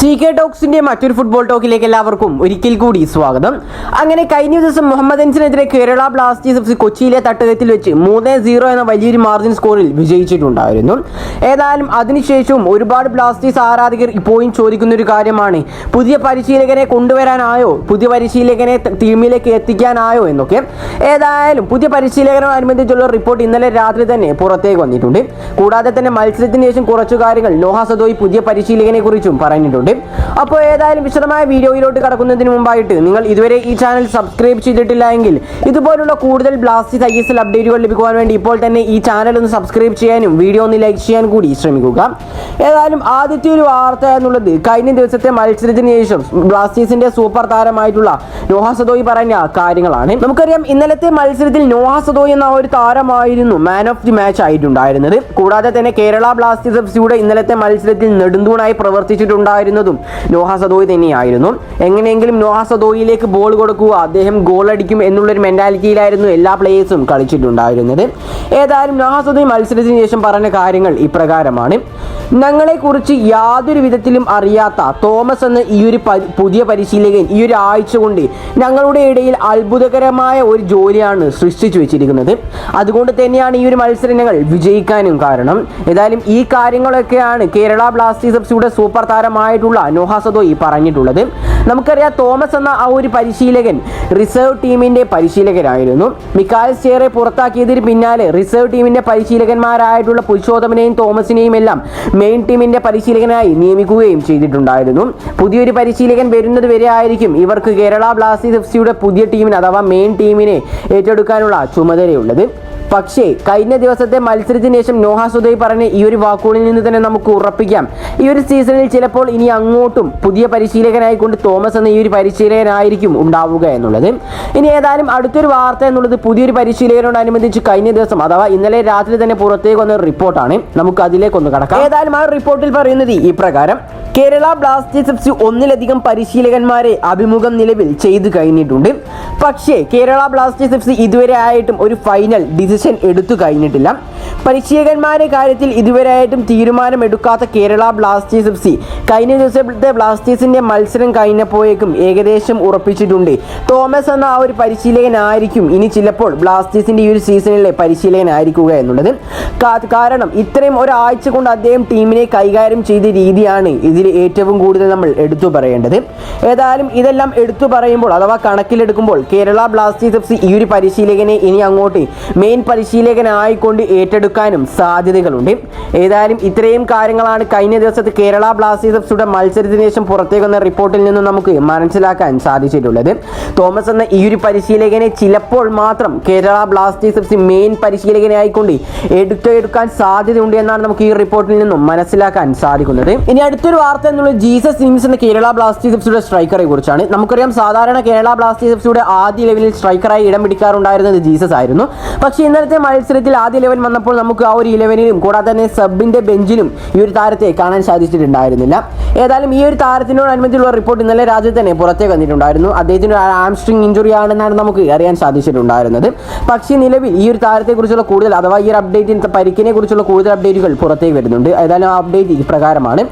C K ടോക്സിന്റെ മറ്റൊരു football ടോക്കിലേക്ക് എല്ലാവർക്കും ഒരിക്കൽ കൂടി സ്വാഗതം. അങ്ങനെ കഴിഞ്ഞ ദിവസം മുഹമ്മദ് അൻസിനെതിരെ കേരള ബ്ലാസ്റ്റേഴ്സ് എഫ് കൊച്ചിയിലെ തട്ടകത്തിൽ വെച്ച് മൂന്ന് സീറോ എന്ന വലിയൊരു മാർജിൻ സ്കോറിൽ വിജയിച്ചിട്ടുണ്ടായിരുന്നു. ഏതായാലും അതിനുശേഷവും ഒരുപാട് ബ്ലാസ്റ്റേഴ്സ് ആരാധകർ ഇപ്പോഴും ചോദിക്കുന്ന ഒരു കാര്യമാണ് പുതിയ പരിശീലകനെ കൊണ്ടുവരാനായോ പുതിയ പരിശീലകനെ ടീമിലേക്ക് എത്തിക്കാനായോ എന്നൊക്കെ. ഏതായാലും പുതിയ പരിശീലകനോടനുബന്ധിച്ചുള്ള റിപ്പോർട്ട് ഇന്നലെ രാത്രി തന്നെ പുറത്തേക്ക് വന്നിട്ടുണ്ട്. കൂടാതെ തന്നെ മത്സരത്തിന് ശേഷം കുറച്ചു കാര്യങ്ങൾ നോഹ സദോയി പുതിയ പരിശീലകനെ കുറിച്ചും പറഞ്ഞിട്ടുണ്ട്. അപ്പോൾ ഏതായാലും വിശദമായ വീഡിയോയിലോട്ട് കടക്കുന്നതിന് മുമ്പായിട്ട് നിങ്ങൾ ഇതുവരെ ഈ ചാനൽ സബ്സ്ക്രൈബ് ചെയ്തിട്ടില്ല എങ്കിൽ ഇതുപോലുള്ള കൂടുതൽ ബ്ലാസ്റ്റ് ഐ എസ് എൽ അപ്ഡേറ്റുകൾ ലഭിക്കുവാൻ വേണ്ടി ഇപ്പോൾ തന്നെ ഈ ചാനൽ ഒന്ന് സബ്സ്ക്രൈബ് ചെയ്യാനും വീഡിയോ ഒന്ന് ലൈക്ക് ചെയ്യാൻ കൂടി ശ്രമിക്കുക. ഏതായാലും ആദ്യത്തെ ഒരു വാർത്ത എന്നുള്ളത് കഴിഞ്ഞ ദിവസത്തെ മത്സരത്തിന് ശേഷം ബ്ലാസ്റ്റേഴ്സിന്റെ സൂപ്പർ താരമായിട്ടുള്ള നോഹ സദോയി പറഞ്ഞ കാര്യങ്ങളാണ്. നമുക്കറിയാം ഇന്നലത്തെ മത്സരത്തിൽ നോഹ സദോയി എന്ന ഒരു താരമായിരുന്നു മാൻ ഓഫ് ദി മാച്ച് ആയിട്ടുണ്ടായിരുന്നത്. കൂടാതെ തന്നെ കേരള ബ്ലാസ്റ്റേഴ്സ് എഫ് സിയുടെ ഇന്നലത്തെ മത്സരത്തിൽ നെടുന്തൂണായി പ്രവർത്തിച്ചിട്ടുണ്ടായിരുന്നതും നോഹ സദോയി തന്നെയായിരുന്നു. എങ്ങനെയെങ്കിലും നോഹ സദോയിലേക്ക് ബോൾ കൊടുക്കുക അദ്ദേഹം ഗോൾ അടിക്കും എന്നുള്ളൊരു മെന്റാലിറ്റിയിലായിരുന്നു എല്ലാ പ്ലേയേഴ്സും കളിച്ചിട്ടുണ്ടായിരുന്നത്. ഏതായാലും നോഹ സദോയി മത്സരത്തിന് ശേഷം പറഞ്ഞ കാര്യങ്ങൾ ഇപ്രകാരമാണ്. ഞങ്ങളെക്കുറിച്ച് യാതൊരു വിധത്തിലും അറിയാത്ത തോമസ് എന്ന ഈ ഒരു പുതിയ പരിശീലകൻ ഈ ഒരു ആഴ്ച കൊണ്ട് ഞങ്ങളുടെ ഇടയിൽ അത്ഭുതകരമായ ഒരു ജോലിയാണ് സൃഷ്ടിച്ചു വെച്ചിരിക്കുന്നത്. അതുകൊണ്ട് തന്നെയാണ് ഈ ഒരു മത്സരം ഞങ്ങൾ വിജയിക്കാനും കാരണം. ഏതായാലും ഈ കാര്യങ്ങളൊക്കെയാണ് കേരള ബ്ലാസ്റ്റേഴ്സ് എഫ് സിയുടെ സൂപ്പർ താരമായിട്ടുള്ള നോഹ ഈ പറഞ്ഞിട്ടുള്ളത്. നമുക്കറിയാം തോമസ് എന്ന ആ ഒരു പരിശീലകൻ റിസർവ് ടീമിന്റെ പരിശീലകനായിരുന്നു. മിക്കാൽ സ്റ്റേറെ പുറത്താക്കിയതിന് പിന്നാലെ റിസർവ് ടീമിന്റെ പരിശീലകന്മാരായിട്ടുള്ള പുരുഷോത്തമനെയും തോമസിനെയും എല്ലാം മെയിൻ ടീമിന്റെ പരിശീലകനായി നിയമിക്കുകയും ചെയ്തിട്ടുണ്ടായിരുന്നു. പുതിയൊരു പരിശീലകൻ വരുന്നത് വരെ ആയിരിക്കും ഇവർക്ക് കേരള ബ്ലാസ്റ്റേഴ്സ് എഫ് സിയുടെ പുതിയ ടീമിന് അഥവാ മെയിൻ ടീമിനെ ഏറ്റെടുക്കാനുള്ള ചുമതലയുള്ളത്. പക്ഷേ കഴിഞ്ഞ ദിവസത്തെ മത്സരത്തിന് ശേഷം നോഹ സുദൈ പറഞ്ഞ ഈ ഒരു വാക്കുകളിൽ നിന്ന് തന്നെ നമുക്ക് ഉറപ്പിക്കാം. ഈ ഒരു സീസണിൽ ചിലപ്പോൾ ഇനി അങ്ങോട്ടും പുതിയ പരിശീലകനായിക്കൊണ്ട് തോമസ് എന്ന ഈ ഒരു പരിശീലകനായിരിക്കും ഉണ്ടാവുക എന്നുള്ളത്. ഇനി ഏതായാലും അടുത്തൊരു വാർത്ത എന്നുള്ളത് പുതിയൊരു പരിശീലകനോടനുബന്ധിച്ച് കഴിഞ്ഞ ദിവസം അഥവാ ഇന്നലെ രാത്രി തന്നെ പുറത്തേക്ക് വന്ന റിപ്പോർട്ടാണ്. നമുക്ക് അതിലേക്കൊന്ന് കടക്കാം. ഏതായാലും ആ റിപ്പോർട്ടിൽ പറയുന്നത് ഈ പ്രകാരം കേരള ബ്ലാസ്റ്റേഴ്സ് എഫ് സി ഒന്നിലധികം പരിശീലകന്മാരെ അഭിമുഖം നിലവിൽ ചെയ്തു കഴിഞ്ഞിട്ടുണ്ട്. പക്ഷേ കേരള ബ്ലാസ്റ്റേഴ്സ് എഫ് സി ഇതുവരെ ആയിട്ടും ഒരു ഫൈനൽ ഡിസിഷൻ എടുത്തു കഴിഞ്ഞിട്ടില്ല. പരിശീലകന്മാരുടെ കാര്യത്തിൽ ഇതുവരെയായിട്ടും തീരുമാനമെടുക്കാത്ത കേരള ബ്ലാസ്റ്റേഴ്സ് എഫ് സി. കഴിഞ്ഞ ദിവസത്തെ ബ്ലാസ്റ്റേഴ്സിന്റെ മത്സരം കഴിഞ്ഞപ്പോഴേക്കും ഏകദേശം ഉറപ്പിച്ചിട്ടുണ്ട്. തോമസ് എന്ന ആ ഒരു പരിശീലകനായിരിക്കും ഇനി ചിലപ്പോൾ ബ്ലാസ്റ്റേഴ്സിന്റെ ഈ ഒരു സീസണിലെ പരിശീലകനായിരിക്കുക എന്നുള്ളത്. കാരണം ഇത്രയും ഒരാഴ്ച കൊണ്ട് അദ്ദേഹം ടീമിനെ കൈകാര്യം ചെയ്ത രീതിയാണ് ഇതിൽ ഏറ്റവും കൂടുതൽ നമ്മൾ എടുത്തു പറയേണ്ടത്. ഏതായാലും ഇതെല്ലാം എടുത്തു പറയുമ്പോൾ അഥവാ കണക്കിലെടുക്കുമ്പോൾ കേരള ബ്ലാസ്റ്റേഴ്സ് എഫ് സി ഈ ഒരു പരിശീലകനെ ഇനി അങ്ങോട്ട് മെയിൻ പരിശീലകനായിക്കൊണ്ട് ഏറ്റെടുക്കാനും സാധ്യതകളുണ്ട്. ഏതായാലും ഇത്രയും കാര്യങ്ങളാണ് കഴിഞ്ഞ ദിവസത്തെ കേരള ബ്ലാസ്റ്റേഴ്സ് എഫ് സിയുടെ മത്സരത്തിന് ശേഷം പുറത്തേക്ക് വന്ന റിപ്പോർട്ടിൽ നിന്നും നമുക്ക് മനസ്സിലാക്കാൻ സാധിച്ചിട്ടുള്ളത്. തോമസ് എന്ന ഈ ഒരു പരിശീലകനെ ചിലപ്പോൾ മാത്രം Kerala Blasters main C main പരിശീലകനായിക്കൊണ്ട് എടുത്തെടുക്കാൻ സാധ്യതയുണ്ട് എന്നാണ് നമുക്ക് ഈ റിപ്പോർട്ടിൽ നിന്നും മനസ്സിലാക്കാൻ സാധിക്കുന്നത്. ഇനി അടുത്തൊരു വാർത്ത എന്നുള്ളത് ജീസസ് സിംസ് എന്ന കേരള ബ്ലാസ്റ്റേഴ്സ് എഫ് സ്ട്രൈക്കറെ കുറിച്ചാണ്. നമുക്കറിയാം സാധാരണ കേരള ബ്ലാസ്റ്റേഴ്സ് എഫ് ആദ്യ ലെവലിൽ സ്ട്രൈക്കറായി ഇടം പിടിക്കാറുണ്ടായിരുന്നത് ജീസസ് ആയിരുന്നു. പക്ഷേ ഇന്നലത്തെ മത്സരത്തിൽ ആദ്യ ഇലവൻ വന്നപ്പോൾ നമുക്ക് ആ ഒരു ഇലവനിലും കൂടാതെ തന്നെ സബിന്റെ ബെഞ്ചിലും ഈ ഒരു താരത്തെ കാണാൻ സാധിച്ചിട്ടുണ്ടായിരുന്നില്ല. ഏതായാലും ഈ ഒരു താരത്തിനോടനുബന്ധിച്ചുള്ള റിപ്പോർട്ട് ഇന്നലെ രാജ്യത്ത് തന്നെ പുറത്തേക്ക് വന്നിട്ടുണ്ടായിരുന്നു. അദ്ദേഹത്തിന് ആംസ്ട്രിങ് ഇഞ്ചുറി ആണെന്നാണ് നമുക്ക് അറിയാൻ സാധിച്ചിട്ടുണ്ടായിരുന്നത്. പക്ഷേ നിലവിൽ ഈ ഒരു താരത്തെക്കുറിച്ചുള്ള കൂടുതൽ അഥവാ ഈ ഒരു അപ്ഡേറ്റിന്റെ പരിക്കിനെ കുറിച്ചുള്ള കൂടുതൽ അപ്ഡേറ്റുകൾ പുറത്തേക്ക് വരുന്നുണ്ട്. ഏതായാലും ആ അപ്ഡേറ്റ് ഇപ്രകാരമാണ്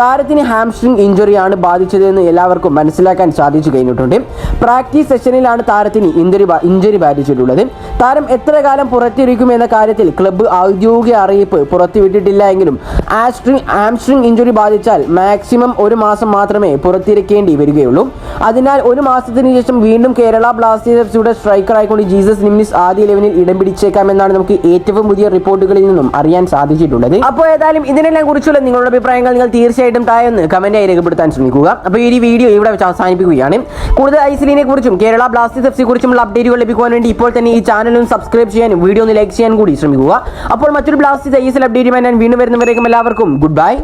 താരത്തിന് ഹാംസ്ട്രിങ് ഇഞ്ചുറിയാണ് ബാധിച്ചതെന്ന് എല്ലാവർക്കും മനസ്സിലാക്കാൻ സാധിച്ചു കഴിഞ്ഞിട്ടുണ്ട്. പ്രാക്ടീസ് സെഷനിലാണ് താരത്തിന് ഇഞ്ചുറി ഇഞ്ചുറി ബാധിച്ചിട്ടുള്ളത്. താരം എത്ര കാലം പുറത്തിരിക്കും എന്ന കാര്യത്തിൽ ക്ലബ്ബ് ഔദ്യോഗിക അറിയിപ്പ് പുറത്തുവിട്ടിട്ടില്ല എങ്കിലും ആസ്ട്രിങ് ആംസ്ട്രിങ് ഇഞ്ചുറി ബാധിച്ചാൽ മാക്സിമം ഒരു മാസം മാത്രമേ പുറത്തിരിക്കേണ്ടി വരികയുള്ളൂ. അതിനാൽ ഒരു മാസത്തിന് ശേഷം വീണ്ടും കേരള ബ്ലാസ്റ്റേഴ്സ് സ്ട്രൈക്കറായിക്കൊണ്ട് ജീസസ് നിമിസ് ആദ്യ ലെവനിൽ ഇടം പിടിച്ചേക്കാമെന്നാണ് നമുക്ക് ഏറ്റവും പുതിയ റിപ്പോർട്ടുകളിൽ നിന്നും അറിയാൻ സാധിച്ചിട്ടുള്ളത്. അപ്പോൾ ഏതായാലും ഇതിനെല്ലാം കുറിച്ചുള്ള നിങ്ങളുടെ അഭിപ്രായങ്ങൾ നിങ്ങൾ തീർച്ചയായിട്ടും താഴെ ഒന്ന് കമന്റായി രേഖപ്പെടുത്താൻ ശ്രമിക്കുക. അപ്പോൾ ഈ വീഡിയോ ഇവിടെ വെച്ച് അവസാനിപ്പിക്കുകയാണ്. കൂടുതൽ ഐസിലിനെ കുറിച്ചും കേരള ബ്ലാസ്റ്റേഴ്സ് എഫ് സി കുറിച്ചുമുള്ള അപ്ഡേറ്റുകൾ ലഭിക്കുവാൻ വേണ്ടി ഇപ്പോൾ തന്നെ ഈ ചാനലും സബ്സ്ക്രൈബ് ചെയ്യാനും വീഡിയോ ഒന്ന് ലൈക്ക് ചെയ്യാൻ കൂടി ശ്രമിക്കുക. അപ്പോൾ മറ്റൊരു ബ്ലാസ്റ്റ് ഐ എസ് എൽ അപ്ഡേറ്റുമായി ഞാൻ വീണ്ടും വരുന്നവരേക്കും എല്ലാവർക്കും ഗുഡ് ബൈ